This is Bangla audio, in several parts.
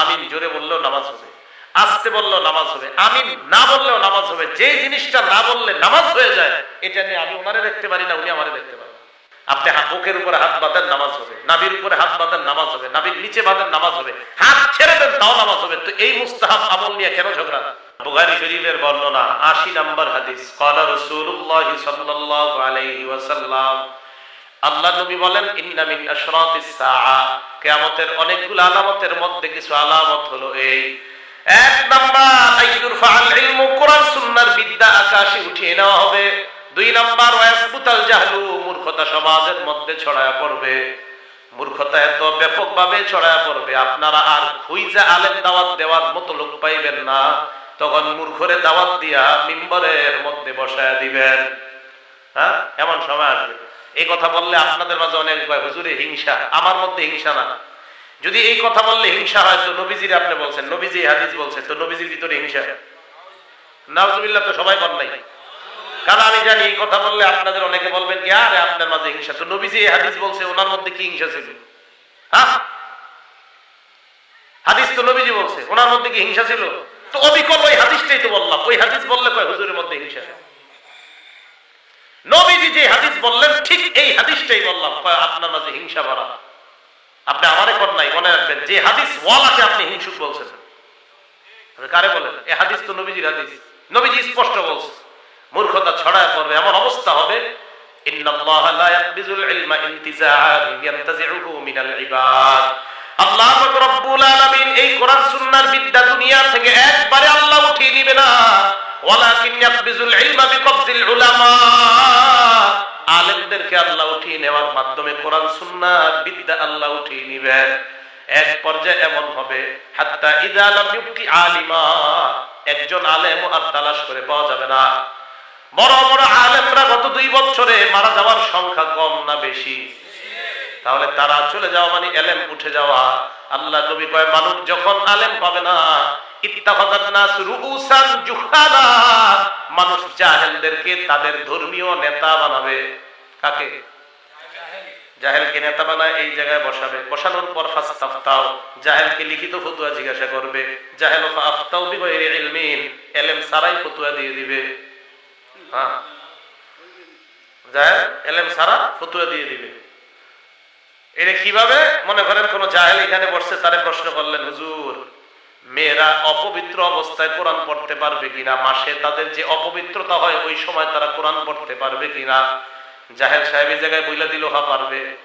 আমিন জোরে বললেও নামাজ হবে। আসতে বললেও নামাজ হবে। আমিন না বললেও নামাজ হবে। যে জিনিসটা না বললে নামাজ হয়ে যায়, এটা নিয়ে আমি ওনারে দেখতে পারি না, উনি আমারে দেখতে পারেন। আপনি বুকের উপরে হাত বাঁধেন, নামাজ হবে। নাবির উপরে হাত বাঁধেন, নামাজ হবে। নাবির নিচে বাঁধেন, নামাজ হবে। হাত ছেড়ে দেন, তাও নামাজ হবে। তো এই মুস্তাহাব আমল নিয়ে কেন ঝগড়া? বুখারী শরীফের বর্ণনা 80 নম্বর হাদিস। কলা রসুল্লাহ সাল্লাল্লাহু আলাইহি ওয়াসাল্লাম আল্লাহ নবী বলেন, ইন্না মিন আশরাতিস সাআ। কিয়ামতের অনেকগুলো আলামতের মধ্যে কিছু আলামত হলো এই। এক নাম্বার আইয়ুর ফাআল ইলমু কোরআন সুন্নাহর বিদ্যা আকাশে উঠিয়ে নেওয়া হবে। দুই নাম্বার ওয়াসবুতাল জাহলু। মূর্খতা সমাজের মধ্যে ছড়ায়া পড়বে। মূর্খতা এত ব্যাপকভাবে ছড়ায়া পড়বে, আপনারা আর খুইজা আলেম দাওয়াত দেওয়ার মতো লোক পাইবেন না। তখন মূর্খরে দাওয়াত দিয়া মিম্বরের মধ্যে বসায় দিবেন। হ্যাঁ এমন সময় আসবে। এই কথা বললে আপনাদের মাঝে অনেক কয়, হুজুরে হিংসা। আমার মধ্যে হিংসা না। যদি এই কথা বললে হিংসা হয় তো নবীজির আপনি বলছেন নবীজি হাদিস বলছেন তো নবীজির ভিতরে হিংসা। নাউজুবিল্লাহ তো সবাই কর নাই। কারণ আমি জানি এই কথা বললে আপনাদের অনেকে বলবেন কি আরে আপনার মাঝে হিংসা। তো নবীজি হাদিস বলছে ওনার মধ্যে কি হিংসা ছিল? হ্যাঁ? হাদিস তো নবীজি বলছে ওনার মধ্যে কি হিংসা ছিল? তো অবিকল ওই হাদিসটাই তো বললাম ওই হাদিস বললে কয় হুজুরের মধ্যে হিংসা নবীজি যে হাদিস বললেন, ঠিক এই হাদিসটাই বললাম। আপনার মাঝে হিংসা ভরা। আপনি আমারে কর নাই মনে রাখবেন, যে হাদিস ওয়ালাকে আপনি হিংসুক বলছেন। কারে বলেন? এই হাদিস তো নবীজির হাদিস। নবীজি স্পষ্ট বলছে, মূর্খতা ছড়ায় পড়বে, এমন অবস্থা হবে। আল্লাহ থেকে একবারে আল্লাহ উঠিয়ে দিবে না। আলেমদেরকে আল্লাহ উঠিয়ে নেওয়ার মাধ্যমে কোরআন সুন্নাহর বিদ্যা আল্লাহ উঠিয়ে নিবেন এক পর্যায়ে এমন হবে, হাত্তা ইদা লাম আলিমা। একজন আলেম আর তালাশ করে পাওয়া যাবে না। বড় বড় আলেমরা গত দুই বছরে মারা যাওয়ার সংখ্যা কম না বেশি? তাহলে তারা চলে যাওয়া মানে এলেম উঠে যাওয়া। আল্লাহ নবী কয়, মানুষ যখন আলেম পাবে না মানুষ জাহেলদেরকে তাদের ধর্মীয় নেতা বানাবে। কাকে? জাহেলকে নেতা বানায়, এই জায়গায় বসাবে। বসানোর পর ফাস্তাফতাও জাহেলকে লিখিত ফতুয়া জিজ্ঞাসা করবে। জাহেল ফাফতাও বিগয়রি ইলমিন। এলেম সারাই ফতুয়া দিয়ে দিবে। হ্যাঁ। জাহেল সারা ফতুয়া দিয়ে দিবে। কীভাবে? মনে করেন কোন জাহেল এখানে বসছে, তারে প্রশ্ন করলেন, হুজুর, মেয়েরা অপবিত্র অবস্থায় কোরআন পড়তে পারবে কিনা? মাসে তাদের যে অপবিত্রতা হয়, ওই সময় তারা কোরআন পড়তে পারবে কিনা? জাহেল সাহেবের জায়গায় বইলা দিল হা পারবে।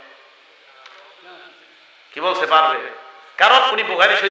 কি বলছে পারবে? কারণ উনি বুখারি